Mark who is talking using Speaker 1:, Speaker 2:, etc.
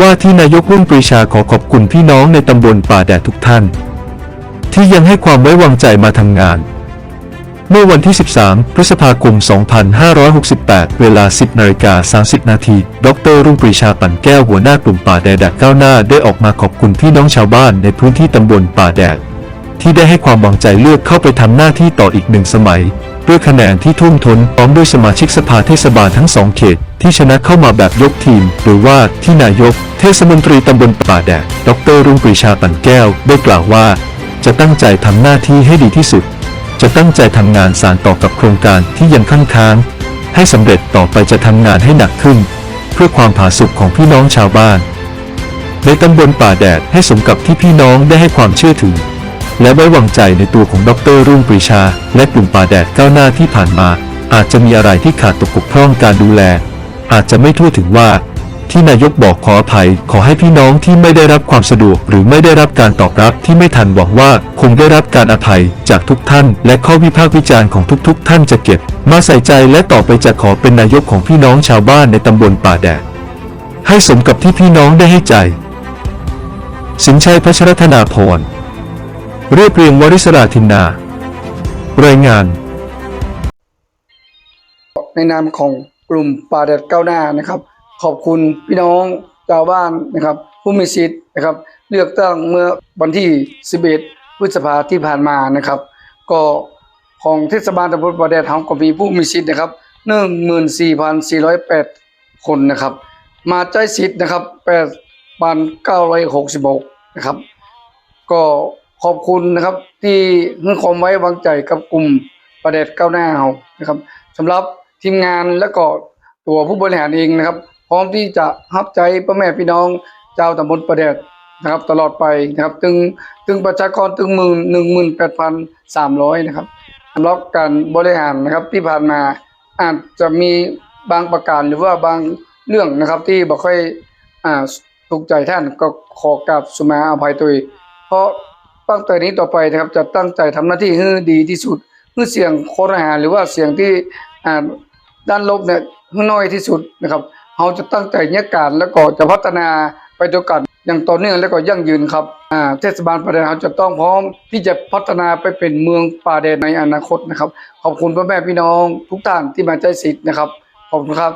Speaker 1: ว่าที่นายกรุ่งปรีชาขอขอบคุณพี่น้องในตำบลป่าแดดทุกท่าน ที่ยังให้ความไว้วางใจมาทำงาน เมื่อวันที่ 13 พฤษภาคม 2568 เวลา 10นาฬิกา30 นาที ดร รุ่งปรีชาปั่นแก้วหัวหน้ากลุ่มป่าแดดก้าวหน้าได้ออกมาขอบคุณพี่น้องชาวบ้านในพื้นที่ตำบลป่าแดดที่ได้ให้ความวางใจเลือกเข้าไปทำหน้าที่ต่ออีกหนึ่งสมัย ด้วยคะแนนที่ทุ่มทนพร้อมด้วยสมาชิกสภาเทศบาลทั้งสองเขต ที่ชนะเข้ามาแบบยกทีม หรือว่าที่นายก เทศมนตรีตำบลป่าแดดดรรุ่งปรีชาปั่นแก้ว ได้กล่าวว่า จะตั้งใจทำหน้าที่ให้ดีที่สุด จะตั้งใจทำงานสารต่อกับโครงการที่ยังค้างค้าง ให้สำเร็จต่อไปจะทำงานให้หนักขึ้น เพื่อความผาสุกของพี่น้องชาวบ้าน ในตำบลป่าแดดให้สมกับที่พี่น้องได้ให้ความเชื่อถือ และไว้วางใจในตัวของดรรุ่งปรีชา และกลุ่มป่าแดดก้าวหน้าที่ผ่านมา อาจจะมีอะไรที่ขาดตกบกพร่องการดูแล อาจจะไม่ทั่วถึงว่า ที่นายกบอกขออภัย ขอให้พี่น้องที่ไม่ได้รับความสะดวก หรือไม่ได้รับการตอบรับที่ไม่ทันหวังว่าคงได้รับการอภัยจากทุกท่าน และข้อวิพากษ์วิจารณ์ของทุก ๆ ท่านจะเก็บ มาใส่ใจและต่อไปจะขอเป็นนายกของพี่น้องชาวบ้านในตำบลป่าแดดให้สมกับที่พี่น้องได้ให้ใจ สินชัยพัชรธนาพร เรียบเรียงวริศราธินนา รายงาน
Speaker 2: ในนามของกลุ่มป่าแดดก้าวหน้านะครับ ขอบคุณพี่น้องชาวบ้านนะครับผู้มีสิทธิ์นะครับเลือกตั้งเมื่อวันที่ 11 พฤษภาที่ผ่านมานะครับ ก็ของเทศบาลตำบลป่าแดดเฮาก็มีผู้มีสิทธิ์นะครับ14,408 คนนะครับ มาใจสิทธิ์นะครับ8,966 นะครับ ก็ ขอบคุณนะครับ ที่ให้ความไว้วางใจกับกลุ่มประเด็ดก้าวหน้าเรานะครับสำหรับทีมงานและก็ตัวผู้บริหารเองนะครับ พร้อมที่จะรับใจพ่อแม่พี่น้องเจ้าตำบลประเด็ดนะครับ ตลอดไปนะครับตึงตึงประชากรตึงหมื่นหนึ่งหมื่นแปดพันสามร้อยนะครับสำหรับการบริหารนะครับที่ผ่านมาอาจจะมีบางประการหรือว่าบางเรื่องนะครับที่บ่ค่อยอ่าถูกใจท่านก็ขอกราบสุมาอภัยตัวเองเพราะ ตั้งแต่นี้ต่อไปนะครับจะตั้งใจทำหน้าที่ให้ดีที่สุดเพื่อเสียงโครหาหรือว่าเสียงที่ด้านลบเนี่ยให้น้อยที่สุดนะครับเราจะตั้งใจเนี่ยการแล้วก็จะพัฒนาไปด้วยกันอย่างต่อเนื่องและก็ยั่งยืนครับเทศบาลประเดนเราจะต้องพร้อมที่จะพัฒนาไปเป็นเมืองป่าแดนในอนาคตนะครับ ขอบคุณพ่อแม่พี่น้องทุกท่านที่มาใจสิทธิ์นะครับ ขอบคุณครับ